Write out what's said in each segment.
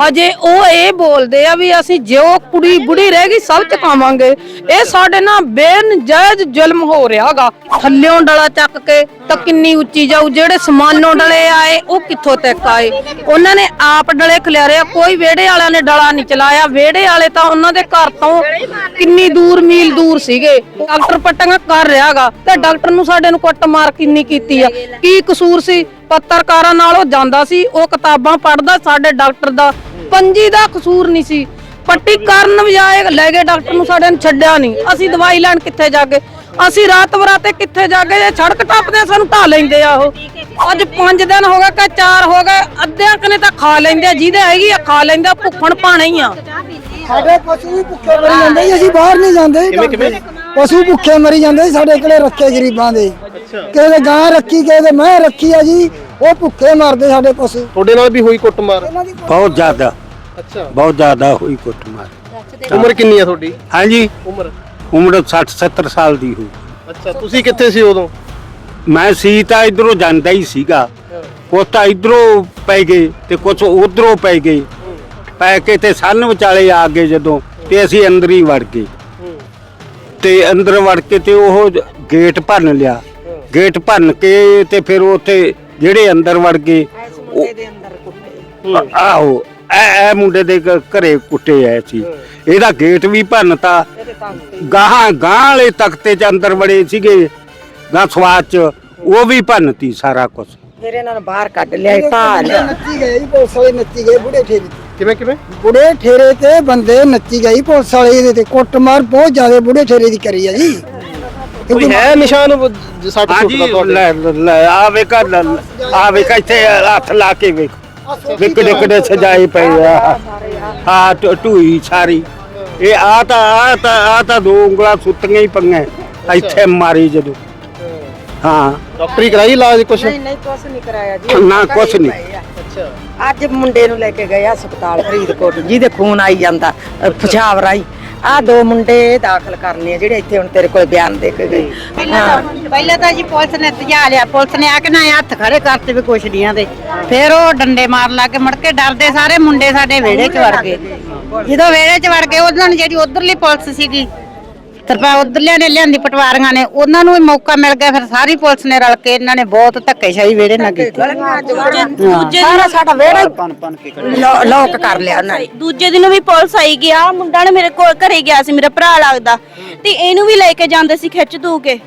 ਹਜੇ ਉਹ ਇਹ ਬੋਲਦੇ ਆ ਵੀ ਅਸੀਂ ਜੋ ਕੁੜੀ ਬੁੜੀ ਰਹਿ ਗਈ, ਸਭ ਚਕਾਵਾਂਗੇ। ਇਹ ਸਾਡੇ ਨਾਲ ਬੇਨਜਾਇਜ਼ ਜ਼ੁਲਮ ਹੋ ਰਿਹਾਗਾ। ਥੱਲਿਓਂ ਡਲਾ ਚੱਕ ਕੇ ਤਾਂ ਕਿੰਨੀ ਉੱਚੀ ਜਾਊ, ਜਿਹੜੇ ਸਮਾਨੋਂ ਡਲੇ ਆਏ, ਉਹ ਕਿੱਥੋਂ ਤੱਕ ਆਏ? ਉਹਨਾਂ ਨੇ ਆਪ ਡਲੇ ਖਿਲਾਰੇ ਕੋਈ ਵਿਹੜੇ ਵਾਲਿਆਂ ਨੇ ਡਲਾ ਨਹੀਂ ਚਲਾਇਆ। ਵਿਹੜੇ ਵਾਲੇ ਤਾਂ ਉਹਨਾਂ ਦੇ ਘਰ ਤੋਂ ਕਿੰਨੀ ਦੂਰ ਮੀਲ ਦੂਰ ਸੀਗੇ। ਡਾਕਟਰ ਪੱਟੀਆਂ ਕਰ ਰਿਹਾਗਾ ਤੇ ਡਾਕਟਰ ਨੂੰ ਸਾਡੇ ਨੂੰ ਕੁੱਟ ਮਾਰ ਕਿੰਨੀ ਕੀਤੀ ਆ। ਕੀ ਕਸੂਰ ਸੀ? ਪੱਤਰਕਾਰਾਂ ਨਾਲ ਉਹ ਜਾਂਦਾ ਸੀ, ਉਹ ਕਿਤਾਬਾਂ ਪੜ੍ਹਦਾ ਸਾਡੇ ਡਾਕਟਰ ਦਾ। ਪੰਜੀ ਦਾ ਕਸੂਰ ਨਹੀਂ ਸੀ। ਪੱਟੀ ਕਰਨ ਵਜਾਏ ਲੈ ਗਏ ਡਾਕਟਰ ਨੂੰ ਸਾਡੇ ਨੂੰ ਛੱਡਿਆ ਨਹੀਂ। ਅਸੀਂ ਦਵਾਈ ਲੈਣ ਕਿੱਥੇ ਜਾ ਕੇ ਅਸੀਂ ਰਾਤ ਬਰਾਤੇ ਕਿੱਥੇ ਜਾ ਕੇ ਜੇ ਸੜਕ ਟੱਪਦੇ ਸਾਨੂੰ ਢਾ ਲੈਂਦੇ ਆ ਉਹ। ਅੱਜ 5 ਦਿਨ ਹੋ ਗਏ ਕਿ 4 ਹੋ ਗਏ ਅੱਧਿਆਂ ਕਨੇ ਤਾਂ ਖਾ ਲੈਂਦੇ ਆ ਜਿਹਦੇ ਹੈਗੀ ਆ ਖਾ ਲੈਂਦੇ ਭੁੱਖਣ ਭਾਣੇ ਹੀ ਆ। ਸਾਡੇ ਪਸ਼ੂ ਵੀ ਭੁੱਖੇ ਮਰੀ ਜਾਂਦੇ ਜੀ, ਅਸੀਂ ਬਾਹਰ ਨਹੀਂ ਜਾਂਦੇ ਪਸ਼ੂ ਭੁੱਖੇ ਮਰੀ ਜਾਂਦੇ ਸਾਡੇ ਕੋਲੇ ਰੱਖੇ ਗਰੀਬਾਂ ਦੇ। ਕਿਸੇ ਦੇ ਗਾਂ ਰੱਖੀ ਕਿਸੇ ਦੇ ਮੈਂ ਰੱਖੀ ਆ ਜੀ ਉਹ ਭੁੱਖੇ ਮਰਦੇ ਸਾਡੇ ਪਸ਼ੂ ਤੁਹਾਡੇ ਨਾਲ ਵੀ ਹੋਈ ਕੁੱਟਮਾਰ? ਬਹੁਤ ਜ਼ਿਆਦਾ। ਅੱਛਾ। ਬਹੁਤ ਜ਼ਿਆਦਾ ਹੋਈ ਕੁੱਟਮਾਰ। ਉਮਰ ਕਿੰਨੀ ਆ ਤੁਹਾਡੀ? ਹਾਂਜੀ। ਉਮਰ? ਉਮਰ 60 70 ਸਾਲ ਦੀ ਹੋ ਅੱਛਾ ਤੁਸੀਂ ਕਿੱਥੇ ਸੀ ਉਦੋਂ? ਮੈਂ ਸੀ ਤਾਂ ਇਧਰੋਂ ਜਾਂਦਾ ਹੀ ਸੀਗਾ। ਕੁਛ ਤਾਂ ਇਧਰੋਂ ਪੈ ਗਏ ਤੇ ਕੁਛ ਉਧਰੋਂ ਪੈ ਗਏ। ਪੈ ਕੇ ਤੇ ਸੰਨ ਵਿਚਾਲੇ ਆ ਗਏ ਜਦੋਂ ਤੇ ਅਸੀਂ ਅੰਦਰ ਹੀ ਵੜ ਗਏ। ਤੇ ਅੰਦਰ ਵੜ ਕੇ ਤੇ ਉਹ ਗੇਟ ਭੰਨ ਲਿਆ। ਗੇਟ ਭੰਨ ਕੇ ਤੇ ਫਿਰ ਉੱਥੇ ਜਿਹੜੇ ਅੰਦਰ ਵੜ ਗਏ ਉਹ- ਆਹੋ ਐ ਐ ਮੁੰਡੇ ਦੇ ਘ- ਘਰੇ ਕੁੱਟੇ ਆਏ ਸੀ ਇਹਦਾ ਗੇਟ ਵੀ ਭੰਨਤਾ। ਗਾਹਾਂ ਗਾਂ ਵਾਲੇ ਤਖਤੇ ਚ ਅੰਦਰ ਵੜੇ ਸੀਗੇ। ਗਾਂ ਸਵਾਦ ਚ ਉਹ ਵੀ ਭੰਨਤੀ ਸਾਰਾ ਕੁਝ ਫਿਰ ਇਹਨਾਂ ਨੂੰ ਬਾਹਰ ਕੱਢ ਲਿਆ ਢਾਲ ਨੱਚੀ ਗਏ ਜੀ ਪੁਲਿਸ ਵਾਲੇ ਨੱਚੀ ਗਏ ਬੁੜੇ ਠੇਰੇ ਤੇ। ਕਿਵੇਂ ਕਿਵੇਂ? ਬੁੜੇ ਠੇਰੇ ਤੇ ਬੰਦੇ ਨੱਚੀ ਗਏ ਜੀ ਪੁਲਿਸ ਵਾਲੇ ਇਹਦੇ ਤੇ ਕੁੱਟਮਾਰ ਬਹੁਤ ਜ਼ਿਆਦਾ ਬੁੜੇ ਠੇਰੇ ਦੀ ਕਰੀ ਆ ਜੀ। ਕੋਈ ਹੈ ਨਿਸ਼ਾਨ ਸੱਟ ਹਾਂਜੀ ਸੁੱਟ ਦਾ ਤੁਹਾਡੇ? ਲੈ ਲੈ ਆ ਵੇਖਾ ਆ ਵੇਖਾ ਇੱਥੇ ਹੱਥ ਲਾ ਕੇ ਵੇਖ। ਵਿਕੜੇ ਕਿੜੇ ਸਜਾਏ ਪਏ ਆ। ਹਾਂ ਢ- ਢੂਈ ਸਾਰੀ। ਇਹ ਆ ਤਾਂ ਆ ਤਾਂ ਆ ਤਾਂ ਦੋ ਉਂਗਲਾਂ ਸੁੱਤੀਆਂ ਹੀ ਪੰਗੇ ਇੱਥੇ ਮਾਰੀ ਜਦੋਂ। ਹਾਂ। ਡਾਕਟਰੀ ਕਰਾਈ ਇਲਾਜ ਕੁਛ? ਨਹੀਂ ਨਹੀਂ ਕੁਛ ਨਹੀਂ ਕਰਾਇਆ ਜੀ। ਨਾ ਕੁਛ ਨਹੀਂ। ਅੱਛਾ ਅੱਜ ਮੁੰਡੇ ਨੂੰ ਲੈ ਕੇ ਗਏ ਹਸਪਤਾਲ ਫਰੀਦਕੋਟ। ਜਿਹਦੇ ਖੂਨ ਆਈ ਜਾਂਦਾ ਅਹ ਪਿਸ਼ਾਬ ਰਾਈ ਆ ਦੋ ਮੁੰਡੇ ਦਾਖਲ ਕਰਨੇ ਆ ਜਿਹੜੇ ਇੱਥੇ ਹੁਣ ਤੇਰੇ ਕੋਲ ਬਿਆਨ ਦੇ ਕੇ ਗਏ। ਪਹਿਲਾਂ ਤਾਂ ਜੀ ਪੁਲਿਸ ਨੇ ਧਜਾ ਲਿਆ ਪੁਲਿਸ ਨੇ ਆ ਕੇ ਨਾ ਹੱਥ ਖੜੇ ਕਰਤੇ ਵੀ ਕੁਛ ਦੀਆਂ ਦੇ ਫਿਰ ਉਹ ਡੰਡੇ ਮਾਰ ਲਾ ਕੇ ਮੁੜ ਕੇ ਡਰਦੇ ਸਾਰੇ ਮੁੰਡੇ ਸਾਡੇ ਵਿਹੜੇ 'ਚ ਵੜ ਗਏ। ਜਦੋਂ ਵਿਹੜੇ 'ਚ ਵੜ ਗਏ ਉਹਨਾਂ ਨੂੰ ਜਿਹੜੀ ਉਧਰਲੀ ਪੁਲਿਸ ਸੀਗੀ ਤਰਪਾ ਉਧਰਲਿਆਂ ਨੇ ਲਿਆਂਦੀ ਪਟਵਾਰੀਆਂ ਨੇ ਉਹਨਾਂ ਨੂੰ ਵੀ ਮੌਕਾ ਮਿਲ ਗਿਆ ਫਿਰ ਸਾਰੀ ਪੁਲਿਸ ਨੇ ਰਲ ਕੇ ਇਹਨਾਂ ਨੇ ਬਹੁਤ ਧੱਕੇਸ਼ਾਹੀ ਵਿਹੜੇ ਨਾਲ ਕੀਤੀ। ਦੂਜੇ ਸਾਰਾ ਸਾਡਾ ਵਿਹੜਾ ਹੀ ਲੋ- ਲੋਕ ਕਰ ਲਿਆ ਉਹਨਾਂ ਨੇ। ਦੂਜੇ ਦਿਨ ਵੀ ਪੁਲਿਸ ਆਈ ਗਿਆ ਮੁੰਡਾ ਨੇ ਮੇਰੇ ਕੋਲ ਘਰੇ ਗਿਆ ਸੀ ਮੇਰਾ ਭਰਾ ਲੱਗਦਾ। ਤੇ ਇਹਨੂੰ ਵੀ ਲੈ ਕੇ ਜਾਂਦੇ ਸੀ ਖਿੱਚ ਧੂ ਕੇ।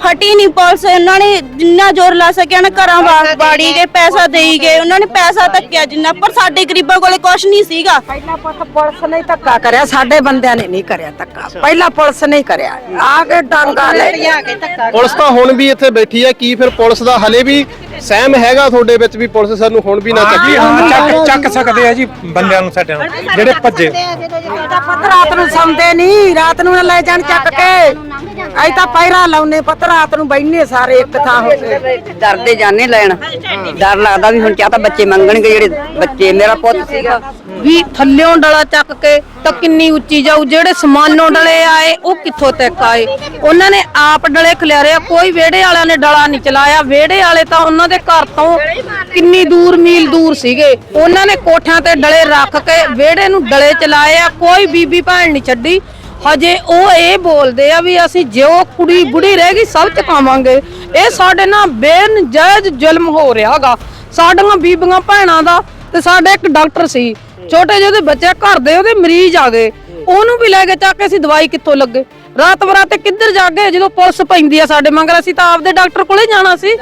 ਹਟੀ ਨਹੀਂ ਪੁਲਿਸ ਉਹਨਾਂ ਨੇ ਜਿੰਨਾ ਜ਼ੋਰ ਲਾ ਸਕਿਆ ਨਾ ਘਰਾਂ ਵਾ- ਬਾੜੀ ਗਏ ਪੈਸਾ ਦੇਈ ਗਏ ਉਹਨਾਂ ਨੇ ਪੈਸਾ ਤੱਕਿਆ ਜਿੰਨਾ ਪਰ ਸਾਡੇ ਗਰੀਬਾਂ ਕੋਲੇ ਕੁਝ ਨਹੀਂ ਸੀਗਾ। ਪਹਿਲਾਂ ਪੁੱਤ ਪੁਲਿਸ ਨੇ ਹੀ ਧੱਕਾ ਕਰਿਆ ਸਾਡੇ ਬੰਦਿਆਂ ਨੇ ਨਹੀਂ ਕਰਿਆ ਧੱਕਾ। ਪਹਿਲਾਂ ਪੁਲਿਸ ਨੇ ਹੀ ਕਰਿਆ। ਆ ਕੇ ਡਾਂਗਾ ਲੈ ਕੇ ਪੁਲਿਸ ਤਾਂ ਹੁਣ ਵੀ ਇੱਥੇ ਬੈਠੀ ਆ ਕੀ ਫਿਰ ਪੁਲਿਸ ਦਾ ਹਲੇ ਵੀ ਸਹਿਮ ਹੈਗਾ ਤੁਹਾਡੇ ਵਿੱਚ ਵੀ ਪੁਲਿਸ ਸਾਨੂੰ ਹੁਣ ਵੀ ਨਾ ਚੱਕੀ? ਹਾਂ ਚੱਕ ਚੱਕ ਸਕਦੇ ਆ ਜੀ ਬੰਦਿਆਂ ਨੂੰ ਸਾਡੇ ਨੂੰ ਜਿਹੜੇ ਭੱਜੇ। ਪੁੱਤ ਰਾਤ ਨੂੰ ਸੌਂਦੇ ਨਹੀਂ ਰਾਤ ਨੂੰ ਨਾ ਲੈ ਜਾਣ ਚੱਕ ਕੇ। ਅਸੀਂ ਤਾਂ ਪਹਿਰਾ ਲਾਉਨੇ ਪੁੱਤ, ਰਾਤ ਨੂੰ ਬੈਠਨੇ ਸਾਰੇ ਇੱਕ ਥਾਂ ਹੋ ਕੇ। ਡਰਦੇ ਜਾਣੇ ਲੈਣ। ਡਰ ਲੱਗਦਾ ਵੀ ਹੁਣ ਚਾਹ ਤਾਂ ਬੱਚੇ ਮੰਗਣਗੇ, ਜਿਹੜੇ ਬੱਚੇ, ਮੇਰਾ ਪੁੱਤ ਸੀਗਾ, ਵੀ ਥੱਲਿਓਂ ਡਲਾ ਚੱਕ ਕੇ ਤਾਂ ਕਿੰਨੀ ਉੱਚੀ ਜਾਊ, ਜਿਹੜੇ ਸਮਾਨੋਂ ਡਲੇ ਆਏ, ਉਹ ਕਿੱਥੋਂ ਤੱਕ ਆਏ? ਉਹਨਾਂ ਨੇ ਆਪ ਡਲੇ ਖਿਲਾਰੇ ਕੋਈ ਵਿਹੜੇ ਵਾਲਿਆਂ ਨੇ ਡਲਾ ਨਹੀਂ ਚਲਾਇਆ। ਵਿਹੜੇ ਵਾਲੇ ਤਾਂ ਉਹਨਾਂ ਦੇ ਘਰ ਤੋਂ ਕਿੰਨੀ ਦੂਰ, ਮੀਲ ਦੂਰ ਸੀਗੇ। ਉਹਨਾਂ ਨੇ ਕੋਠਿਆਂ ਤੇ ਡਲੇ ਰੱਖ ਕੇ ਵਿਹੜੇ ਨੂੰ ਡਲੇ ਚਲਾਏ ਆ, ਕੋਈ ਬੀਬੀ ਭੈਣ ਨਹੀਂ ਛੱਡੀ। ਹਜੇ ਉਹ ਇਹ ਬੋਲਦੇ ਆ ਵੀ ਅਸੀਂ ਜੋ ਕੁੜੀ ਬੁੜੀ ਰਹਿ ਗਈ, ਸਭ ਚਕਾਵਾਂਗੇ ਇਹ ਸਾਡੇ ਨਾਲ ਬੇਨਜਾਇਜ਼ ਜ਼ੁਲਮ ਹੋ ਰਿਹਾਗਾ। ਸਾਡੀਆਂ ਬੀਬੀਆਂ ਭੈਣਾਂ ਦਾ ਤੇ ਸਾਡੇ ਇੱਕ ਡਾਕਟਰ ਸੀ। ਛੋਟੇ ਜਿਹੇ ਉਹਦੇ ਬੱਚੇ ਘਰ ਦੇ ਉਹਦੇ ਮਰੀਜ਼ ਆ ਗਏ। ਉਹਨੂੰ ਵੀ ਲੈ ਕੇ ਚੱਕ ਕੇ ਅਸੀਂ ਦਵਾਈ ਕਿੱਥੋਂ ਲੱਗੇ? ਰਾਤ ਬਰਾਤੇ ਕਿੱਧਰ ਜਾ ਗਏ ਜਦੋਂ ਪੁਲਿਸ ਪੈਂਦੀ ਆ ਸਾਡੇ ਮੰਗਰ? ਅਸੀਂ ਤਾਂ ਆਪਦੇ ਡਾਕਟਰ ਕੋਲੇ ਜਾਣਾ ਸੀ।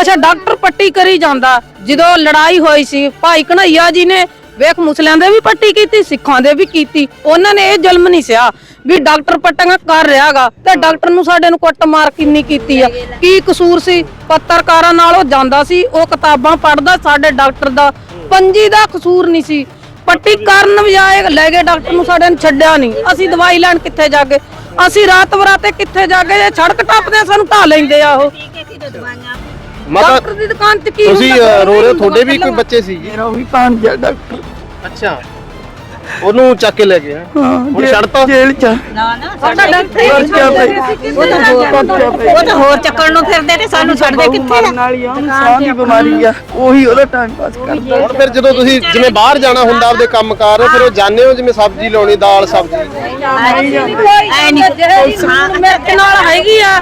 ਅੱਛਾ, ਡਾਕਟਰ ਪੱਟੀ ਕਰੀ ਜਾਂਦਾ। ਜਦੋਂ ਲੜਾਈ ਹੋਈ ਸੀ, ਭਾਈ ਕਨਈਆ ਜੀ ਨੇ ਵੇਖ ਮੁਸਲਿਆਂ ਦੇ ਵੀ ਪੱਟੀ ਕੀਤੀ, ਸਿੱਖਾਂ ਦੇ ਵੀ ਕੀਤੀ। ਉਹਨਾਂ ਨੇ ਇਹ ਜ਼ੁਲਮ ਨਹੀਂ ਸਿਆ। ਵੀ ਡਾਕਟਰ ਪੱਟੀਆਂ ਕਰ ਰਿਹਾਗਾ ਤੇ ਡਾਕਟਰ ਨੂੰ ਸਾਡੇ ਨੂੰ ਕੁੱਟ ਮਾਰ ਕਿੰਨੀ ਕੀਤੀ ਆ। ਕੀ ਕਸੂਰ ਸੀ? ਪੱਤਰਕਾਰਾਂ ਨਾਲ ਉਹ ਜਾਂਦਾ ਸੀ ਉਹ ਕਿਤਾਬਾਂ ਪੜ੍ਹਦਾ ਸਾਡੇ ਡਾਕਟਰ ਦਾ। ਪੰਜੀ ਦਾ ਕਸੂਰ ਨਹੀਂ ਸੀ। ਪੱਟੀ ਕਰਨ ਵਜਾਏ ਲੈ ਗਏ ਡਾਕਟਰ ਨੂੰ ਸਾਡੇ ਨੂੰ ਛੱਡਿਆ ਨਹੀਂ। ਅਸੀਂ ਦਵਾਈ ਲੈਣ ਕਿੱਥੇ ਜਾ ਕੇ ਅਸੀਂ ਰਾਤ ਬਰਾਤੇ ਕਿੱਥੇ ਜਾ ਕੇ ਜੇ ਸੜਕ ਟੱਪਦੇ ਆ, ਸਾਨੂੰ ਢਾ ਲੈਂਦੇ ਆ ਉਹ। ਡਾਕਟਰ ਦੀ ਦੁਕਾਨ ਤੇ ਕੀ ਤੁਸੀਂ ਰੋ ਰਹੇ ਹੋ? ਤੁਹਾਡੇ ਵੀ ਕੋਈ ਬੱਚੇ ਸੀ ਜੀ? ਮੇਰਾ ਵੀ ਪੰਜ ਡਾਕਟਰ। ਅੱਛਾ। ਉਹਨੂੰ ਚੱਕ ਕੇ ਲੈ ਗਏ ਹੈਂ? ਹੁਣ ਛੱਡਤਾ ਸਾਡਾ ਡਾਕਟਰ ਉਹ ਤਾਂ ਹੋਰ ਚੱਕਣ ਨੂੰ ਫਿਰਦੇ ਤੇ ਸਾਨੂੰ ਛੱਡਦੇ ਕਿੱਥੇ ਆ? ਸਾਹ ਦੀ ਬਿਮਾਰੀ ਆ। ਉਹੀ ਉਹਦਾ ਟਾਈਮ ਪਾਸ ਕਰਦਾ। ਹੁਣ ਫਿਰ ਜਦੋਂ ਤੁਸੀਂ ਜਿਵੇਂ ਬਾਹਰ ਜਾਣਾ ਹੁੰਦਾ ਆਪਦੇ ਕੰਮ ਕਾਰ ਫਿਰ ਉਹ ਜਾਂਦੇ ਹੋ ਜਿਵੇਂ ਸਬਜ਼ੀ ਲਾਉਣੀ ਦਾਲ ਸਬਜ਼ੀ? ਐ ਨਹੀਂ ਮਿਰਚ ਨਾਲ ਹੈਗੀ ਆ।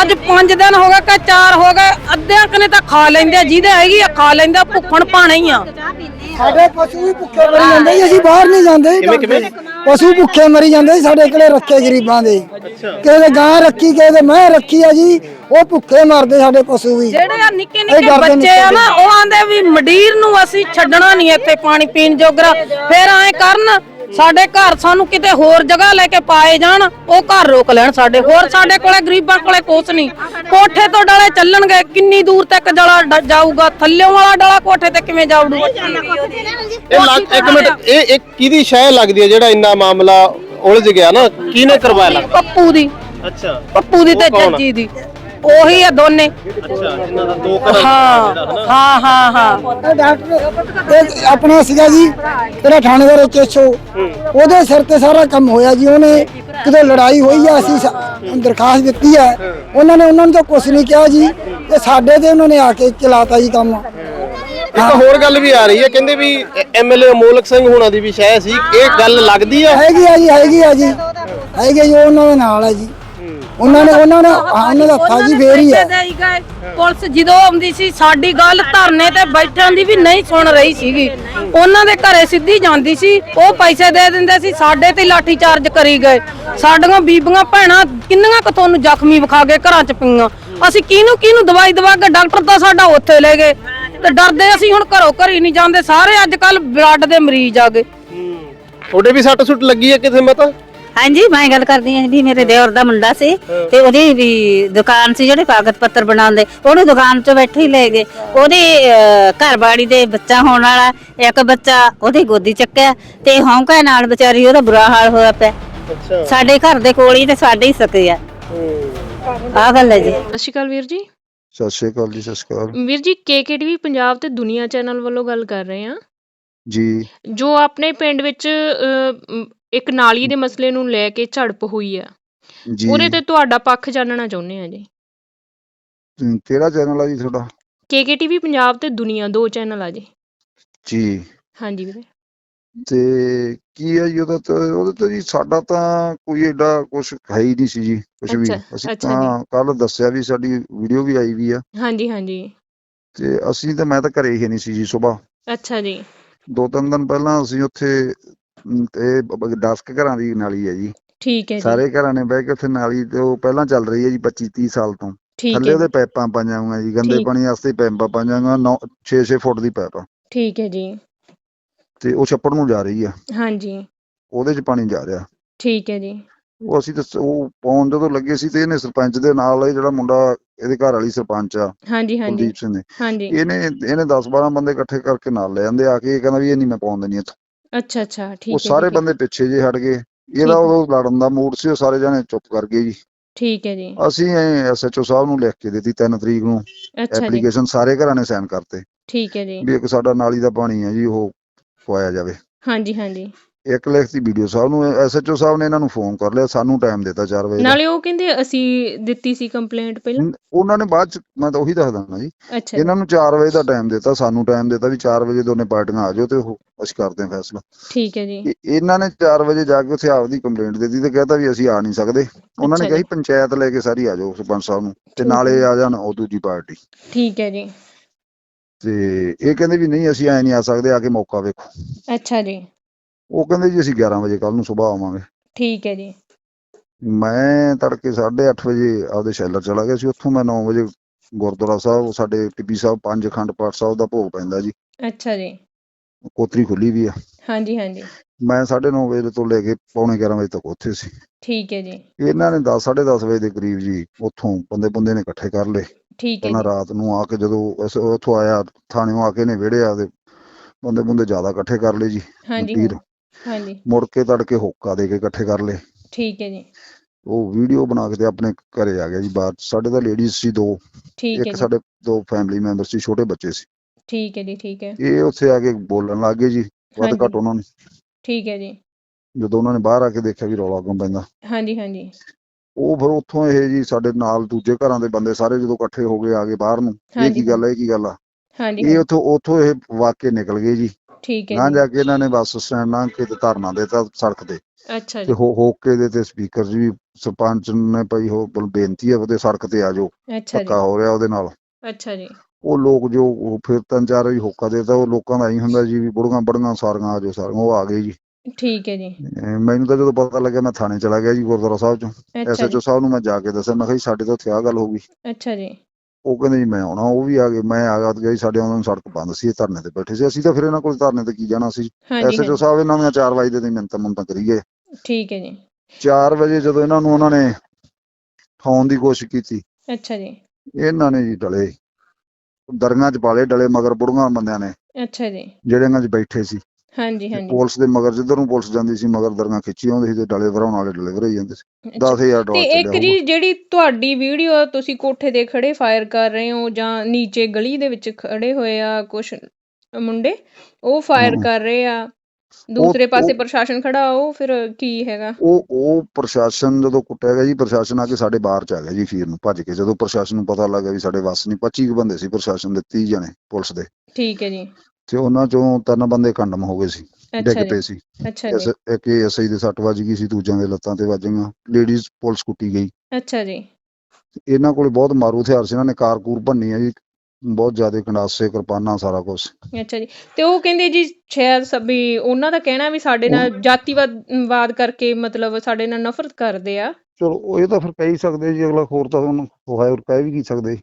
ਅੱਜ 5 ਦਿਨ ਹੋ ਗਏ ਕਿ 4 ਹੋ ਗਏ ਅੱਧਿਆਂ ਕਨੇ ਤਾਂ ਖਾ ਲੈਂਦੇ ਆ, ਜਿਹਦੇ ਹੈਗੀ ਆ ਖਾ ਲੈਂਦੇ ਭੁੱਖਣ ਪਾਣਾ ਹੀ ਆ। ਸਾਡੇ ਪਸ਼ੂ ਵੀ ਭੁੱਖੇ ਮਰੀ ਜਾਂਦੇ ਜੀ ਅਸੀਂ ਬਾਹਰ ਨਹੀਂ ਜਾਂਦੇ ਜੀ ਕਿਵੇਂ ਕਿਵੇਂ? ਪਸ਼ੂ ਭੁੱਖੇ ਮਰੀ ਜਾਂਦੇ ਜੀ ਸਾਡੇ ਕੋਲੇ ਰੱਖੇ ਗਰੀਬਾਂ ਦੇ। ਕਿਸੇ ਦੇ ਗਾਂ ਰੱਖੀ ਕਿਸੇ ਦੇ ਮੈਂ ਰੱਖੀ ਆ ਜੀ ਉਹ ਭੁੱਖੇ ਮਰਦੇ ਸਾਡੇ ਪਸ਼ੂ ਵੀ। ਜਿਹੜੇ ਆ ਨਿੱਕੇ ਇਹ ਨਿੱਕੇ ਡਰਦੇ ਬੱਚੇ ਆ ਨਾ ਉਹ ਆਂਦੇ ਵੀ ਮੰਡੀਰ ਨੂੰ ਅਸੀਂ ਛੱਡਣਾ ਨਹੀਂ ਇੱਥੇ ਪਾਣੀ ਪੀਣ ਜੋਗਰਾ। ਫਿਰ ਐ ਕਰਨ ਸਾਡੇ ਘਰ ਸਾਨੂੰ ਕਿਤੇ ਹੋਰ ਜਗ੍ਹਾ ਲੈ ਕੇ ਪਾਏ ਜਾਣ ਉਹ ਘਰ ਰੋਕ ਲੈਣ ਸਾਡੇ। ਹੋਰ ਸਾਡੇ ਕੋਲੇ ਗਰੀਬਾਂ ਕੋਲੇ ਕੁਛ ਨਹੀਂ। ਕੋਠੇ ਤੋਂ ਡਲੇ ਚੱਲਣਗੇ ਕਿੰਨੀ ਦੂਰ ਤੱਕ ਡਲਾ ਜਾਊਗਾ? ਥੱਲਿਓਂ ਵਾਲਾ ਡਲਾ ਕੋਠੇ ਤੇ ਕਿਵੇਂ ਜਾਊਗਾ? ਇਹ ਲੱਗ ਇੱਕ ਮਿੰਟ ਇਹ ਇੱਕ ਕਿਹਦੀ ਸ਼ੈ ਲੱਗਦੀ ਹੈ ਜਿਹੜਾ ਇੰਨਾ ਮਾਮਲਾ ਉਲਝ ਗਿਆ ਨਾ? ਕਿਹਨੇ ਕਰਵਾਇਆ ਲੱਗਦਾ? ਪੱਪੂ ਦੀ। ਅੱਛਾ। ਪੱਪੂ ਦੀ ਤੇ ਉਹ ਕੌਣ ਆ? ਜੱਜੀ ਦੀ। ਉਹੀ ਆ ਦੋਨੇ। ਅੱਛਾ ਇਹਨਾਂ ਦਾ ਦੋ ਘਰ ਹਾਂ ਹਾਂ ਹਾਂ ਹਾਂ। ਇਹ ਡਾਕਟਰ ਇਹ ਆਪਣਾ ਸੀਗਾ ਜੀ ਜਿਹੜਾ ਥਾਣੇਦਾਰ ਕੇਸ਼ੋ ਉਹਦੇ ਸਿਰ ਤੇ ਸਾਰਾ ਕੰਮ ਹੋਇਆ ਜੀ ਉਹਨੇ ਕਿਤੇ ਲੜਾਈ ਹੋਈ ਆ ਅਸੀਂ ਸ- ਦਰਖਾਸਤ ਦਿੱਤੀ ਹੈ। ਉਹਨਾਂ ਨੇ ਉਹਨਾਂ ਨੂੰ ਤਾਂ ਕੁਝ ਨਹੀਂ ਕਿਹਾ ਜੀ। ਤੇ ਸਾਡੇ ਤੇ ਉਹਨਾਂ ਨੇ ਆ ਕੇ ਚਲਾਤਾ ਜੀ ਕੰਮ। ਇੱਕ ਹੋਰ ਗੱਲ ਵੀ ਆ ਰਹੀ ਹੈ ਕਹਿੰਦੇ ਵੀ ਐਮਐਲਏ ਅਮੋਲਕ ਸਿੰਘ ਹੋਣਾ ਦੀ ਵੀ ਸ਼ੈ ਸੀ। ਇਹ ਗੱਲ ਲੱਗਦੀ ਆ? ਹੈਗੀ ਆ ਜੀ ਹੈਗੀ ਆ ਜੀ। ਹੈਗੀ ਆ ਜੀ ਉਹ ਉਹਨਾਂ ਦੇ ਨਾਲ ਹੈ ਜੀ। ਉਹਨਾਂ ਨੇ ਉਹਨਾਂ ਨੇ ਹਾਂ, ਉਹਨਾਂ ਦਾ ਹੱਥਾ ਜੀ ਫੇਰ ਹੀ ਪੁਲਿਸ ਜਦੋਂ ਆਉਂਦੀ ਸੀ ਸਾਡੀ ਗੱਲ ਧਰਨੇ ਤੇ ਬੈਠਣ ਦੀ ਵੀ ਨਹੀਂ ਸੁਣ ਰਹੀ ਸੀਗੀ। ਉਹਨਾਂ ਦੇ ਘਰੇ ਸਿੱਧੀ ਜਾਂਦੀ ਸੀ ਉਹ ਪੈਸੇ ਦੇ ਦਿੰਦੇ ਸੀ ਸਾਡੇ ਤੇ ਲਾਠੀ ਚਾਰਜ ਕਰੀ ਗਏ। ਸਾਡੀਆਂ ਬੀਬੀਆਂ ਭੈਣਾਂ ਕਿੰਨੀਆਂ ਕੁ ਤੁਹਾਨੂੰ ਜ਼ਖਮੀ ਵਿਖਾ ਕੇ ਘਰਾਂ ਚ ਪਈਆਂ? ਅਸੀਂ ਕਿਹਨੂੰ ਕਿਹਨੂੰ ਦਵਾਈ ਦਵਾ ਕੇ ਡਾਕਟਰ ਤਾਂ ਸਾਡਾ ਉੱਥੇ ਲੈ ਗਏ। ਤੇ ਡਰਦੇ ਅਸੀਂ ਹੁਣ ਘਰੋਂ ਘਰੀ ਨਹੀਂ ਜਾਂਦੇ। ਸਾਰੇ ਅੱਜ ਕੱਲ ਬਲੱਡ ਦੇ ਮਰੀਜ਼ ਆ ਗਏ। ਤੁਹਾਡੇ ਵੀ ਸੱਟ ਸੁੱਟ ਲੱਗੀ ਹੈ ਕਿਥੇ ਮਤਾ? ਹਾਂਜੀ ਮੈਂ ਗੱਲ ਕਰਦੀ ਹਾਂ ਜੀ ਮੇਰੇ ਦੇਵਰ ਦਾ ਮੁੰਡਾ ਸੀ ਤੇ ਉਹਦੀ ਵੀ ਦੁਕਾਨ ਸੀ ਜਿਹੜੇ ਕਾਗਜ਼ ਪੱਤਰ ਬਣਾਉਂਦੇ ਉਹਨੂੰ ਦੁਕਾਨ 'ਚ ਬੈਠੇ ਹੀ ਲੈ ਗਏ। ਉਹਦੀ ਘਰਵਾਲੀ ਦੇ ਬੱਚਾ ਹੋਣ ਵਾਲਾ ਇੱਕ ਬੱਚਾ ਉਹਦੀ ਗੋਦੀ ਚੱਕਿਆ ਤੇ ਹੌਂਕਾ ਨਾਲ ਵਿਚਾਰੀ ਉਹਦਾ ਬੁਰਾ ਹਾਲ ਹੋਇਆ ਪਿਆ। ਅੱਛਾ। ਸਾਡੇ ਘਰ ਦੇ ਕੋਲ ਹੀ ਤੇ ਸਾਡੇ ਹੀ ਸਕੇ ਆ। ਆਹ ਗੱਲ ਹੈ ਜੀ। ਸਤਿ ਸ਼੍ਰੀ ਅਕਾਲ ਵੀਰ ਜੀ। ਸਤਿ ਸ਼੍ਰੀ ਅਕਾਲ ਜੀ ਸਤਿ ਸ਼੍ਰੀ ਅਕਾਲ। ਵੀਰ ਜੀ ਕੇਕੇਟੀਵੀ ਪੰਜਾਬ ਤੇ ਦੁਨੀਆ ਚੈਨਲ ਵੱਲੋਂ ਗੱਲ ਕਰ ਰਹੇ ਹਾਂ। ਜੀ। ਜੋ ਆਪਣੇ ਪਿੰਡ ਵਿੱਚ ਇੱਕ ਨਾਲੀ ਦੇ ਮਸਲੇ ਨੂੰ ਲੈ ਕੇ ਝੜਪ ਹੋਈ ਆ। ਜੀ। ਉਹਦੇ ਤੇ ਤੁਹਾਡਾ ਪੱਖ ਜਾਣਨਾ ਚਾਹੁੰਦੇ ਆ ਜੀ। ਕਿਹੜਾ ਚੈਨਲ ਆ ਜੀ ਤੁਹਾਡਾ? ਕੇਕੇਟੀਵੀ ਪੰਜਾਬ ਤੇ ਦੁਨੀਆ ਦੋ ਚੈਨਲ ਆ ਜੀ। ਜੀ। ਹਾਂਜੀ ਵੀਰੇ। ਤੇ ਕੀ ਹੈ ਜੀ ਉਹਦਾ ਤਾਂ ਉਹਦੇ ਤੇ ਜੀ ਸਾਡਾ ਤਾਂ ਕੋਈ ਐਡਾ ਕੁਝ ਹੈ ਹੀ ਨਹੀਂ ਸੀ ਜੀ ਕੁਝ ਵੀ। ਅੱਛਾ, ਅਸੀਂ ਅੱਛਾ ਤਾਂ ਕੱਲ ਦੱਸਿਆ ਵੀ ਸਾਡੀ ਵੀਡੀਓ ਵੀ ਆਈ ਵੀ ਆ। ਹਾਂਜੀ ਹਾਂਜੀ। ਤੇ ਅਸੀਂ ਤਾਂ ਮੈਂ ਤਾਂ ਘਰੇ ਹੀ ਨਹੀਂ ਸੀ ਜੀ ਸਵੇਰ ਅੱਛਾ ਜੀ। ਦੋ ਤਿੰਨ ਦਿਨ ਪਹਿਲਾਂ ਅਸੀਂ ਉੱਥੇ ਇਹ 10 ਘਰਾਂ ਦੀ ਨਾਲੀ ਹੈ ਜੀ। ਠੀਕ ਹੈ ਜੀ। ਸਾਰੇ ਘਰਾਂ ਨੇ ਬਹਿ ਕੇ ਉੱਥੇ ਨਾਲੀ ਤੇ ਉਹ ਪਹਿਲਾਂ ਚੱਲ ਰਹੀ ਹੈ ਜੀ 25 30 ਸਾਲ ਤੋਂ। ਠੀਕ ਥੱਲੇ ਹੈ ਉਹਦੇ ਪੈਪਾਂ ਪਾਈਆਂ ਹੋਈਆਂ ਜੀ ਗੰਦੇ ਠੀਕ। ਪਾਣੀ ਵਾਸਤੇ ਪੈਪਾਂ ਪਾਈਆਂ ਹੋਈਆਂ 9 6 6 ਫੁੱਟ ਦੀ ਆ। ਠੀਕ ਹੈ ਜੀ। ਤੇ ਉਹ ਛੱਪੜ ਨੂੰ ਜਾ ਰਹੀ ਆ। ਹਾਂਜੀ। ਉਹਦੇ 'ਚ ਪਾਣੀ ਜਾ ਰਿਹਾ। ਠੀਕ ਹੈ ਜੀ। ਉਹ ਅਸੀਂ ਤਾਂ ਸ- ਉਹ ਪਾਉਣ ਜਦੋਂ ਲੱਗੇ ਸੀ ਤੇ ਇਹਨੇ ਸਰਪੰਚ ਦੇ ਨਾਲ ਇਹ ਜਿਹੜਾ ਮੁੰਡਾ ਇਹਦੇ ਘਰ ਵਾਲੀ ਸਰਪੰਚ ਆ ਹਾਂਜੀ ਹਾਂਜੀ। ਕੁਲਦੀਪ ਸਿੰਘ ਨੇ। ਹਾਂਜੀ। ਇਹਨੇ ਇਹਨੇ 10 12 ਬੰਦੇ ਇਕੱਠੇ ਕਰਕੇ ਨਾਲ ਲੈ ਜਾਂਦੇ ਆ ਕੇ ਇਹ ਕਹਿੰਦਾ ਵੀ ਇਹ ਨਹੀਂ ਮੈਂ ਪਾਉਣ ਦੇਣੀ ਇੱਥੋਂ। ਅੱਛਾ ਅੱਛਾ ਠੀਕ ਉਹ ਹੈ ਸਾਰੇ ਬੰਦੇ ਪਿੱਛੇ ਜੇ ਹਟ ਗਏ। ਇਹਦਾ ਠੀਕ ਹੈ। ਉਦੋਂ ਲੜਨ ਦਾ ਮੂਡ ਸੀ ਉਹ ਸਾਰੇ ਜਾਣੇ ਚੁੱਪ ਕਰ ਗਏ ਜੀ। ਠੀਕ ਹੈ ਜੀ। ਅਸੀਂ ਐਸਐਚਓ ਸਾਹਿਬ ਨੂੰ ਲਿਖ ਕੇ ਦਿੱਤੀ 3 ਤਰੀਕ ਨੂੰ। ਅੱਛਾ ਜੀ। ਐਪਲੀਕੇਸ਼ਨ ਸਾਰੇ ਘਰਾਂ ਨੇ ਸਾਈਨ ਕਰਤੇ। ਠੀਕ ਹੈ ਜੀ। ਵੀ ਇੱਕ ਸਾਡਾ ਨਾਲੀ ਦਾ ਪਾਣੀ ਹੈ ਜੀ ਉਹ ਪਵਾਇਆ ਜਾਵੇ। ਹਾਂਜੀ ਹਾਂਜੀ। ਇੱਕ ਲਿਖਤੀ ਵੀਡੀਓ ਸਾਹਿਬ ਨੂੰ ਐਸਐਚਓ ਸਾਹਿਬ ਨੇ ਇਹਨਾਂ ਨੂੰ ਫੋਨ ਕਰ ਲਿਆ ਸਾਨੂੰ ਟਾਈਮ ਦਿੱਤਾ 4 ਵਜੇ ਦਾ। ਨਾਲੇ ਉਹ ਕਹਿੰਦੇ ਅਸੀਂ ਦਿੱਤੀ ਸੀ ਕੰਪਲੇਂਟ ਪਹਿਲਾਂ? ਉਹਨਾਂ ਨੇ ਬਾਅਦ ਚ ਮੈਂ ਤਾਂ ਉਹੀ ਦੱਸਦਾ ਨਾ ਜੀ। ਅੱਛਾ। ਜੀ ਇਹਨਾਂ ਨੂੰ 4 ਵਜੇ ਦਾ ਟਾਈਮ ਦਿੱਤਾ ਸਾਨੂੰ ਟਾਈਮ ਦਿੱਤਾ ਵੀ 4 ਵਜੇ ਦੋਨੇ ਪਾਰਟੀਆਂ ਆ ਜਾਓ ਤੇ ਉਹ ਅਸੀਂ ਕਰਦੇ ਹਾਂ ਫੈਸਲਾ। ਠੀਕ ਹੈ ਜੀ। ਇਹ- ਇਹਨਾਂ ਨੇ 4 ਵਜੇ ਜਾ ਕੇ ਉੱਥੇ ਆਪਦੀ ਕੰਪਲੇਂਟ ਦਿੱਤੀ ਤੇ ਕਹਿੰਦਾ ਵੀ ਅਸੀਂ ਆ ਨਹੀਂ ਸਕਦੇ। ਉਹਨਾਂ ਨੇ ਅੱਛਾ ਕਹੀ ਪੰਚਾਇਤ ਲੈ ਕੇ ਸਾਰੀ ਆ ਜਾਓ ਸਰਪੰਚ ਸਾਹਿਬ ਨੂੰ ਤੇ ਠੀਕ ਨਾਲੇ। ਆ ਜਾਣ ਉਹ ਦੂਜੀ ਪਾਰਟੀ। ਠੀਕ ਹੈ ਜੀ। ਤੇ ਇਹ ਕਹਿੰਦੇ ਵੀ ਨਹੀਂ ਅਸੀਂ ਐ ਨਹੀਂ ਆ ਸਕਦੇ ਆ ਕੇ ਮੌਕਾ ਵੇਖੋ। ਅੱਛਾ ਜੀ। ਉਹ ਕਹਿੰਦੇ ਜੀ ਅਸੀਂ 11 ਵਜੇ ਕੱਲ ਨੂੰ ਸਵੇਰ ਆਵਾਂਗੇ। ਠੀਕ ਹੈ ਜੀ। ਮੈਂ ਤੜਕੇ 8:30 ਵਜੇ ਆਪਦੇ ਸ਼ੈਲਰ ਚਲਾ ਗਿਆ ਸੀ। ਉੱਥੋਂ ਮੈਂ 9 ਵਜੇ ਗੁਰਦੁਆਰਾ ਸਾਹਿਬ ਸਾਡੇ ਟਿੱਬੀ ਸਾਹਿਬ ਪੰਜ ਅਖੰਡ ਪਾਠ ਸਾਹਿਬ ਦਾ ਭੋਗ ਪੈਂਦਾ ਜੀ। ਅੱਛਾ ਜੀ। ਕੋਤਰੀ ਖੁੱਲੀ ਵੀ ਆ। ਹਾਂਜੀ ਹਾਂਜੀ। ਮੈਂ 9:30 ਵਜੇ ਤੋਂ ਲੈ ਕੇ ਪੌਣੇ 11 ਵਜੇ ਤੱਕ ਉੱਥੇ ਸੀ। ਠੀਕ ਹੈ ਜੀ। ਇਹਨਾਂ ਨੇ 10 10:30 ਵਜੇ ਦੇ ਕਰੀਬ ਜੀ ਉੱਥੋਂ ਬੰਦੇ ਬੰਦੇ ਨੇ ਇਕੱਠੇ ਕਰ ਲਏ। ਠੀਕ ਹੈ ਜੀ। ਰਾਤ ਨੂੰ ਆ ਕੇ ਜਦੋਂ ਉੱਥੋਂ ਆਇਆ ਥਾਣਿਓਂ ਆ ਕੇ ਨੇ ਵਿੜਿਆ ਤੇ ਬੰਦੇ ਬੰਦੇ ਜ਼ਿਆਦਾ ਇਕੱਠੇ ਕਰ ਲਏ ਜੀ। ਹਾਂਜੀ। ਹਾਂਜੀ। ਮੁੜ ਕੇ ਤੜਕੇ ਹੋਕਾ ਦੇ ਕੇ ਇਕੱਠੇ ਕਰ ਲਏ। ਠੀਕ ਹੈ ਜੀ। ਉਹ ਵੀਡੀਓ ਬਣਾ ਕੇ ਤੇ ਆਪਣੇ ਘਰੇ ਆ ਗਿਆ ਜੀ ਬਾਹਰ। ਸਾਡੇ ਤਾਂ ਲੇਡੀਜ਼ ਸੀ ਦੋ। ਠੀਕ ਹੈ ਇੱਕ ਜੀ। ਸਾਡੇ ਦੋ ਫੈਮਿਲੀ ਮੈਂਬਰ ਸੀ ਛੋਟੇ ਬੱਚੇ ਸੀ। ਠੀਕ ਹੈ ਜੀ ਠੀਕ ਹੈ। ਇਹ ਉੱਥੇ ਆ ਕੇ ਬੋਲਣ ਲੱਗ ਗਏ ਜੀ ਵੱਧ ਹਾਂਜੀ। ਘੱਟ ਉਹਨਾਂ ਨੇ। ਠੀਕ ਹੈ ਜੀ। ਜਦੋਂ ਉਹਨਾਂ ਨੇ ਬਾਹਰ ਆ ਕੇ ਦੇਖਿਆ ਵੀ ਰੌਲਾ ਕਿਉਂ ਪੈਂਦਾ। ਹਾਂਜੀ ਹਾਂਜੀ। ਉਹ ਫਿਰ ਉੱਥੋਂ ਇਹ ਜੀ ਸਾਡੇ ਨਾਲ ਦੂਜੇ ਘਰਾਂ ਦੇ ਬੰਦੇ ਸਾਰੇ ਜਦੋਂ ਇਕੱਠੇ ਹੋ ਗਏ ਆ ਗਏ ਬਾਹਰ ਨੂੰ ਇਹ ਹਾਂਜੀ, ਕੀ ਗੱਲ ਹੈ ਇਹ ਕੀ ਗੱਲ ਆ। ਹਾਂਜੀ। ਇਹ ਉੱਥੋਂ ਉੱਥੋਂ ਇਹ ਵਾਕੇ ਨਿਕਲ ਗਏ ਜੀ। ਠੀਕ ਹੈ ਨਾ ਜੀ। ਜਾ ਕੇ ਇਹਨਾਂ ਨੇ ਬੱਸ ਸਟੈਂਡ ਨਾਲ ਕੇ ਤੇ ਧਰਨਾ ਦੇਤਾ ਸੜਕ ਤੇ। ਅੱਛਾ ਤੇ ਜੀ। ਹੋ ਹੋਕੇ ਦੇ ਤੇ ਸਪੀਕਰ ਜੀ ਸਰਪੰਚ ਨੇ ਭਾਈ ਉਹ ਬਲ- ਬੇਨਤੀ ਹੈ ਉਹਦੇ ਸੜਕ ਤੇ ਆ ਜਾਓ। ਅੱਛਾ ਜੀ। ਧੱਕਾ ਹੋ ਰਿਹਾ ਉਹਦੇ ਨਾਲ। ਅੱਛਾ ਜੀ। ਉਹ ਲੋਕ ਜੋ ਉਹ ਫਿਰ ਤਿੰਨ ਚਾਰ ਵਾਰੀ ਹੋਕਾ ਦੇਤਾ ਉਹ ਲੋਕਾਂ ਦਾ ਹੀ ਹੁੰਦਾ ਜੀ ਵੀ ਬੁੜੀਆਂ ਬੜੀਆਂ ਸਾਰੀਆਂ ਆ ਜਾਓ ਸਾਰੀਆਂ ਉਹ ਆ ਗਏ ਜੀ। ਠੀਕ ਹੈ ਜੀ। ਅਹ ਮੈਨੂੰ ਤਾਂ ਜਦੋਂ ਪਤਾ ਲੱਗਿਆ ਮੈਂ ਥਾਣੇ ਚਲਾ ਗਿਆ ਜੀ ਗੁਰਦੁਆਰਾ ਸਾਹਿਬ ਚੋਂ। ਅੱਛਾ ਐਸਐਚਓ ਜੀ ਸਾਹਿਬ ਨੂੰ ਮੈਂ ਜਾ ਕੇ ਦੱਸਿਆ ਮੈਂ ਕਿਹਾ ਜੀ ਸਾਡੇ ਤਾਂ ਉੱਥੇ ਆ ਗੱਲ ਹੋ ਗਈ। ਅੱਛਾ ਜੀ। ਉਹ ਕਹਿੰਦੇ ਜੀ ਮੈਂ ਆਉਣਾ ਉਹ ਵੀ ਆ ਗਏ ਮੈਂ ਆ ਗਿਆ ਜੀ ਸਾਡੇ ਉਹਨਾਂ ਨੂੰ ਸੜਕ ਬੰਦ ਸੀ ਇਹ ਧਰਨੇ ਤੇ ਬੈਠੇ ਸੀ। ਅਸੀਂ ਤਾਂ ਫਿਰ ਇਹਨਾਂ ਕੋਲ ਧਰਨੇ ਤੇ ਕੀ ਜਾਣਾ ਸੀ? ਐਸਐਚਓ ਸਾਹਿਬ ਇਹਨਾਂ ਦੀਆਂ 4 ਵਜੇ ਦੇ ਮੁੰਤਾਂ ਕਰੀ ਗਏ ਠੀਕ ਹੈ ਜੀ। 4 ਵਜੇ ਜਦੋਂ ਇਹਨਾਂ ਨੂੰ ਉਹਨਾਂ ਨੇ ਠਾਉਣ ਦੀ ਕੋਸ਼ਿਸ਼ ਕੀਤੀ ਅੱਛਾ ਜੀ। ਇਹਨਾਂ ਨੇ ਜੀ ਡਲੇ। ਦਰਗਾਂ 'ਚ ਪਾਲੇ ਡਲੇ ਮਗਰ ਬੁੜੀਆਂ ਬੰਦਿਆਂ ਨੇ ਅੱਛਾ ਜੀ। ਜਿਹੜੇ ਇਹਨਾਂ 'ਚ ਬੈਠੇ ਸੀ। ਹਾਂਜੀ ਹਾਂਜੀ। ਪੁਲਿਸ ਦੇ ਮਗਰ ਜਿੱਧਰ ਨੂੰ ਪੁਲਿਸ ਜਾਂਦੀ ਸੀ ਮਗਰ ਦਰਗਾਂ ਖਿੱਚੀ ਆਉਂਦੇ ਸੀ ਤੇ ਡਲੇ ਭਰਾਉਣ ਵਾਲੇ ਡਲੇ ਭਰਾਈ ਜਾਂਦੇ ਸੀ। ਅੱਛਾ। 10000 ਤੇ ਡਾਲਰ ਇੱਕ ਜੀ ਜਿਹੜੀ ਤੁਹਾਡੀ ਵੀਡੀਓ ਤੁਸੀਂ ਕੋਠੇ ਤੇ ਖੜੇ ਫਾਇਰ ਕਰ ਰਹੇ ਹੋ ਜਾਂ ਨੀਚੇ ਗਲੀ ਦੇ ਵਿੱਚ ਖੜੇ ਹੋਏ ਆ ਕੁਝ ਮੁੰਡੇ ਉਹ ਫਾਇਰ। ਕਰ ਰਹੇ ਆ। ਦੂਸਰੇ ਪਾਸੇ ਪ੍ਰਸ਼ਾਸਨ ਖੜਾ ਉਹ ਫਿਰ ਕੀ ਹੈਗਾ? ਉਹ ਉਹ ਪ੍ਰਸ਼ਾਸਨ ਜਦੋਂ ਕੁੱਟਿਆ ਗਿਆ ਜੀ ਪ੍ਰਸ਼ਾਸਨ ਆ ਕੇ ਸਾਡੇ ਬਾਹਰ ਚ ਆ ਗਿਆ ਜੀ ਫੀਰ ਨੂੰ ਭੱਜ ਕੇ। ਜਦੋਂ ਪ੍ਰਸ਼ਾਸਨ ਨੂੰ ਪਤਾ ਲੱਗਾ ਵੀ ਸਾਡੇ ਵੱਸ ਨਹੀਂ 25 ਕੁ ਬੰਦੇ ਸੀ ਪ੍ਰਸ਼ਾਸਨ ਦੇ 30 ਜਣੇ ਪੁਲਿਸ ਦੇ। ਠੀਕ ਹੈ ਜੀ। ਤੇ ਉਹਨਾਂ ਚੋਂ ਤਿੰਨ ਬੰਦੇ ਕੰਡਮ ਹੋ ਗਏ ਸੀ ਡਿੱਗ ਪਏ ਸੀ। ਅੱਛਾ ਜੀ। ਇੱਕ ਐਸਆਈ ਦੇ ਸੱਟ ਵੱਜ ਗਈ ਸੀ ਦੂਜਿਆਂ ਦੇ ਲੱਤਾਂ ਤੇ ਵੱਜ ਗਈਆਂ ਲੇਡੀਜ਼ ਪੁਲਿਸ ਕੁੱਟੀ ਗਈ। ਅੱਛਾ ਜੀ। ਇਹਨਾਂ ਕੋਲੇ ਬਹੁਤ ਮਾਰੂ ਹਥਿਆਰ ਸੀ ਇਹਨਾਂ ਨੇ ਕਾਰਕੂਰ ਭੰਨੀ ਆ ਜੀ ਬਹੁਤ ਜ਼ਿਆਦਾ ਕੰਡਾਸੇ ਕਿਰਪਾਨਾਂ ਸਾਰਾ ਕੁਝ ਅੱਛਾ ਜੀ। ਤੇ ਉਹ ਕਹਿੰਦੇ ਜੀ ਸ਼ਾਇਦ ਸਭੀ ਉਹਨਾਂ ਦਾ ਕਹਿਣਾ ਵੀ ਸਾਡੇ ਨਾਲ ਜਾਤੀਵਾਦ ਵਾਦ ਕਰਕੇ ਮਤਲਬ ਸਾਡੇ ਨਾਲ ਨਫ਼ਰਤ ਕਰਦੇ ਆ। ਚਲੋ ਉਹ ਇਹ ਤਾਂ ਫਿਰ ਕਹਿ ਹੀ ਸਕਦੇ ਜੀ ਅਗਲਾ ਹੋਰ ਤਾਂ ਉਹਨੂੰ ਹੋਰ ਕਹਿ ਵੀ ਕੀ ਸਕਦੇ।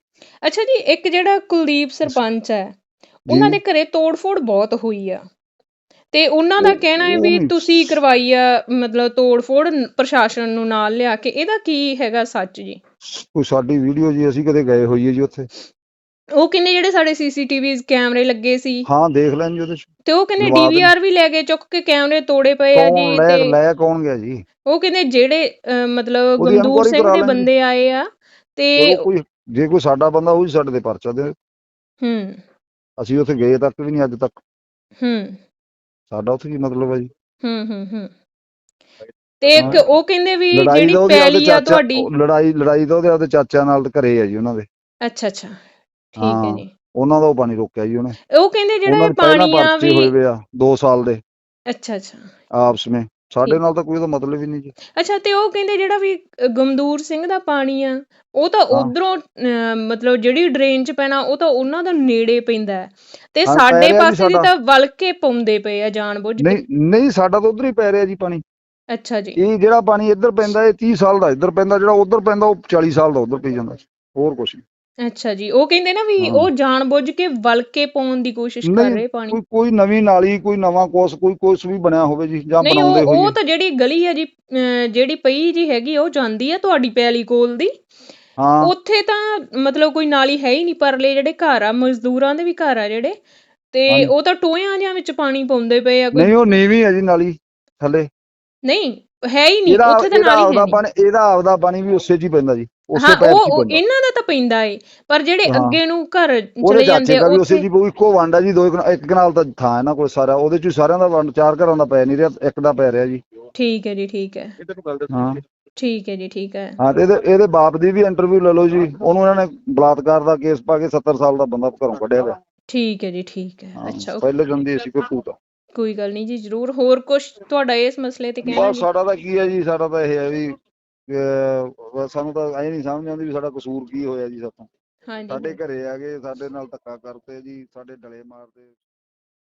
ਅੱਛਾ ਜੀ ਇੱਕ ਜਿਹੜਾ ਕੁਲਦੀਪ ਸਰਪੰਚ ਹੈ ਉਹਨਾਂ। ਦੇ ਘਰੇ ਤੋੜਫੋੜ ਬਹੁਤ ਹੋਈ ਆ ਤੇ ਉਹਨਾਂ ਦਾ ਕਹਿਣਾ ਹੈ ਵੀ। ਤੁਸੀਂ ਕਰਵਾਈ ਆ ਮਤਲਬ ਤੋੜਫੋੜ ਪ੍ਰਸ਼ਾਸਨ ਨੂੰ ਨਾਲ ਲਿਆ ਕੇ ਇਹਦਾ ਕੀ ਹੈਗਾ ਸੱਚ ਜੀ ਕੋਈ ਸਾਡੀ ਵੀਡੀਓ ਜੀ ਅਸੀਂ ਕਦੇ ਗਏ ਹੋਈਏ ਜੀ ਉੱਥੇ ਉਹ ਕਹਿੰਦੇ ਜਿਹੜੇ ਸਾਡੇ ਸੀਸੀਟੀਵੀ ਕੈਮਰੇ ਲੱਗੇ ਸੀ ਹਾਂ ਦੇਖ ਲੈਣ ਜੀ ਉਹਦੇ ਚ ਤੇ ਉਹ ਕਹਿੰਦੇ। ਡੀਵੀਆਰ ਵੀ ਲੈ ਕੇ ਚੁੱਕ ਕੇ ਕੈਮਰੇ ਤੋੜੇ ਪਏ ਆ ਜੀ ਤੇ ਲੈ ਕੌਣ ਗਿਆ ਜੀ ਉਹ ਕਹਿੰਦੇ ਜਿਹੜੇ ਮਤਲਬ inquiry ਸਿੰਘ ਦੇ। ਬੰਦੇ ਆਏ ਆ ਤੇ ਜੇ ਕੋਈ ਸਾਡਾ ਬੰਦਾ ਉਹ ਸਾਡੇ ਤੇ ਪਰਚਾ ਦੇ ਹੂੰ ਅਸੀਂ ਉੱਥੇ ਗਏ ਤੱਕ ਵੀ ਨਹੀਂ ਅੱਜ ਤੱਕ। ਹੂੰ। ਸਾਡਾ ਉੱਥੇ ਕੀ ਮਤਲਬ ਹੈ ਜੀ? ਹੂੰ ਹੂੰ ਹੂੰ। ਤੇ ਇੱਕ। ਉਹ ਕਹਿੰਦੇ ਵੀ ਲੜਾਈ ਜਿਹੜੀ ਦਾ ਉਹਦੇ ਆਪਦੇ ਪੈਲੀ ਆ ਚਾਚਾ ਤੁਹਾਡੀ। ਉਹ ਲੜਾਈ ਲੜਾਈ ਦਾ ਉਹਦੇ ਆਪਦੇ ਚਾਚਿਆਂ ਨਾਲ ਤੇ ਘਰੇ ਆ ਜੀ ਉਹਨਾਂ ਦੇ। ਅੱਛਾ ਅੱਛਾ। ਠੀਕ ਹੈ ਹਾਂ। ਜੀ। ਉਹਨਾਂ ਦਾ ਉਹ ਪਾਣੀ ਰੋਕਿਆ ਜੀ ਉਹਨੇ। ਉਹ ਕਹਿੰਦੇ ਜਿਹੜਾ ਉਹਨਾਂ ਇਹ ਦੇ ਪਹਿਲਾਂ ਪਾਣੀ ਆ ਪਰਚੇ ਹੋਏ ਵੀ ਵੇ ਆ 2 ਸਾਲ ਦੇ। ਅੱਛਾ ਅੱਛਾ। ਆਪਸ ਵਿੱਚ। ਸਾਡੇ ਨਾਲ ਤਾਂ ਕੋਈ ਉਹਦਾ ਮਤਲਬ ਹੀ ਨਹੀਂ ਜੀ। ਅੱਛਾ ਤੇ ਉਹ ਕਹਿੰਦੇ ਜਿਹੜਾ ਵੀ ਅ, ਗਮਦੂਰ ਸਿੰਘ ਦਾ ਪਾਣੀ ਆ ਉਹ ਤਾਂ ਹਾਂ। ਉਧਰੋਂ ਮਤਲਬ ਜਿਹੜੀ ਡਰੇਨ ਚ ਪੈਣਾ ਉਹ ਤਾਂ ਉਹਨਾਂ ਦਾ ਨੇੜੇ ਪੈਂਦਾ ਹੈ। ਤੇ ਹਾਂ, ਪੈ ਸਾਡੇ ਰਿਹਾ ਜੀ ਪਾਸੇ ਦੀ ਸਾਡਾ। ਤਾਂ ਵਲ ਕੇ ਪਾਉਂਦੇ ਪਏ ਆ ਜਾਣਬੁੱਝ ਕੇ। ਨਹੀਂ ਨਹੀਂ ਸਾਡਾ ਤਾਂ ਉਧਰ ਹੀ ਪੈ ਰਿਹਾ ਜੀ ਪਾਣੀ। ਅੱਛਾ ਜੀ। ਇਹ ਜਿਹੜਾ ਪਾਣੀ ਇੱਧਰ ਪੈਂਦਾ ਇਹ 30 ਸਾਲ ਦਾ ਇੱਧਰ ਪੈਂਦਾ ਜਿਹੜਾ ਉਧਰ ਪੈਂਦਾ ਉਹ 40 ਸਾਲ ਦਾ ਉਧਰ ਪਈ ਜਾਂਦਾ। ਹੋਰ ਕੁਛ ਨਹੀਂ। ਅੱਛਾ ਜੀ ਉਹ ਕਹਿੰਦੇ ਨਾ ਵੀ ਹਾਂ। ਉਹ ਜਾਣਬੁੱਝ ਕੇ ਵਲ ਕੇ ਪਾਉਣ ਦੀ ਕੋਸ਼ਿਸ਼ ਕਰ ਨਹੀਂ, ਰਹੇ ਪਾਣੀ। ਕੋਈ ਕੋਈ ਨਵੀਂ ਨਾਲੀ ਕੋਈ ਨਵਾਂ ਕੋਸ ਕੋਈ ਕੁਛ ਵੀ ਬਣਿਆ ਹੋਵੇ ਜੀ ਜਾਂ ਨਹੀਂ ਬਣਾਉਂਦੇ ਉਹ ਉਹ ਹੋਈਏ ਤਾਂ ਜਿਹੜੀ ਗਲੀ ਹੈ ਜੀ ਅ, ਜਿਹੜੀ ਪਈ ਜੀ ਹੈਗੀ ਉਹ ਜਾਂਦੀ ਆ ਤੁਹਾਡੀ ਪੈਲੀ ਕੋਲ ਦੀ। ਹਾਂ। ਉੱਥੇ ਤਾਂ ਮਤਲਬ ਕੋਈ ਨਾਲੀ ਹੈ ਹੀ ਨਹੀਂ ਪਰਲੇ ਜਿਹੜੇ ਘਰ ਆ ਮਜ਼ਦੂਰਾਂ ਦੇ ਵੀ ਘਰ ਆ ਜਿਹੜੇ ਤੇ ਹਾਂਜੀ। ਉਹ ਤਾਂ ਟੋਇਆਂ ਜਿਹਾਂ ਵਿੱਚ ਪਾਣੀ ਪਾਉਂਦੇ ਪਏ ਆ ਕੋਈ। ਨਹੀਂ ਉਹ ਨੀਵੀਂ ਹੈ ਜੀ ਨਾਲੀ ਥੱਲੇ। ਨਹੀਂ ਹੈ ਹੀ ਨਹੀਂ ਇਹਦਾ ਉੱਥੇ ਤਾਂ ਇਹਦਾ ਨਾਲੀ ਹੈ ਆਪਦਾ ਨਹੀਂ। ਪਾਣੀ ਇਹਦਾ ਆਪਦਾ ਪਾਣੀ ਵੀ ਉਸੇ 'ਚ ਹੀ ਪੈਂਦਾ ਜੀ ਉਸੇ ਹਾਂ ਪੈਰ 'ਚ ਉਹ ਹੀ ਉਹ ਪੈਂਦਾ। ਇਹਨਾਂ ਦਾ ਤਾਂ ਪੈਂਦਾ ਏ ਪਰ ਜਿਹੜੇ ਹਾਂ। ਅੱਗੇ ਨੂੰ ਘਰ ਉਹਦੇ ਚਲੇ ਜਾਂਦੇ ਆ ਦਾ ਵੀ ਉਸੇ ਉੱਥੇ ਜੀ ਉਹ ਇੱਕੋ ਵੰਡ ਆ ਜੀ ਦੋ ਕਨਾ- ਇੱਕ ਕਨਾਲ ਤਾਂ ਥਾਂ ਇਹਨਾਂ ਕੋਲ ਸਾਰਾ ਉਹਦੇ 'ਚ ਹੀ ਸਾਰਿਆਂ ਦਾ ਵੰਡ ਚਾਰ ਘਰਾਂ ਦਾ ਪੈ ਨਹੀਂ ਰਿਹਾ ਇੱਕ ਦਾ ਪੈ ਰਿਹਾ ਜੀ। ਠੀਕ ਹੈ ਜੀ ਠੀਕ ਹੈ। ਹਾਂ। ਠੀਕ ਹੈ ਜੀ ਠੀਕ ਹੈ। ਹਾਂ ਤੇ ਇਹਦੇ ਇਹਦੇ ਬਾਪ ਦੀ ਵੀ ਇੰਟਰਵਿਊ ਲੈ ਲਓ ਜੀ ਉਹਨੂੰ ਇਹਨਾਂ ਨੇ ਬਲਾਤਕਾਰ ਦਾ ਕੇਸ ਪਾ ਕੇ 70 ਸਾਲ ਦਾ ਬੰਦਾ ਘਰੋਂ ਕੱਢਿਆ ਹੋਇਆ ਠੀਕ ਹੈ ਜੀ ਠੀਕ ਹੈ। ਅੱਛਾ ਪਹਿਲੇ ਗੰਦੀ ਸੀ ਕੋਈ ਭੂਤ ਕੋਈ ਗੱਲ ਨਹੀਂ ਜੀ ਜ਼ਰੂਰ। ਹੋਰ ਕੁਝ ਤੁਹਾਡਾ ਇਸ ਮਸਲੇ ਤੇ ਕਹਿਣਾ ਬਸ ਜੀ? ਸਾਡਾ ਤਾਂ ਕੀ ਹੈ ਜੀ ਸਾਡਾ ਤਾਂ ਇਹ ਹੈ ਵੀ ਅਹ, ਬਸ ਸਾਨੂੰ ਤਾਂ ਐ ਨਹੀਂ ਸਮਝ ਆਉਂਦੀ ਵੀ ਸਾਡਾ ਕਸੂਰ ਕੀ ਹੋਇਆ ਜੀ ਸਾਥੋਂ ਹਾਂਜੀ। ਸਾਡੇ ਘਰੇ ਆ ਗਏ ਸਾਡੇ ਨਾਲ ਧੱਕਾ ਕਰਤੇ ਜੀ ਸਾਡੇ ਡਲੇ ਮਾਰਤੇ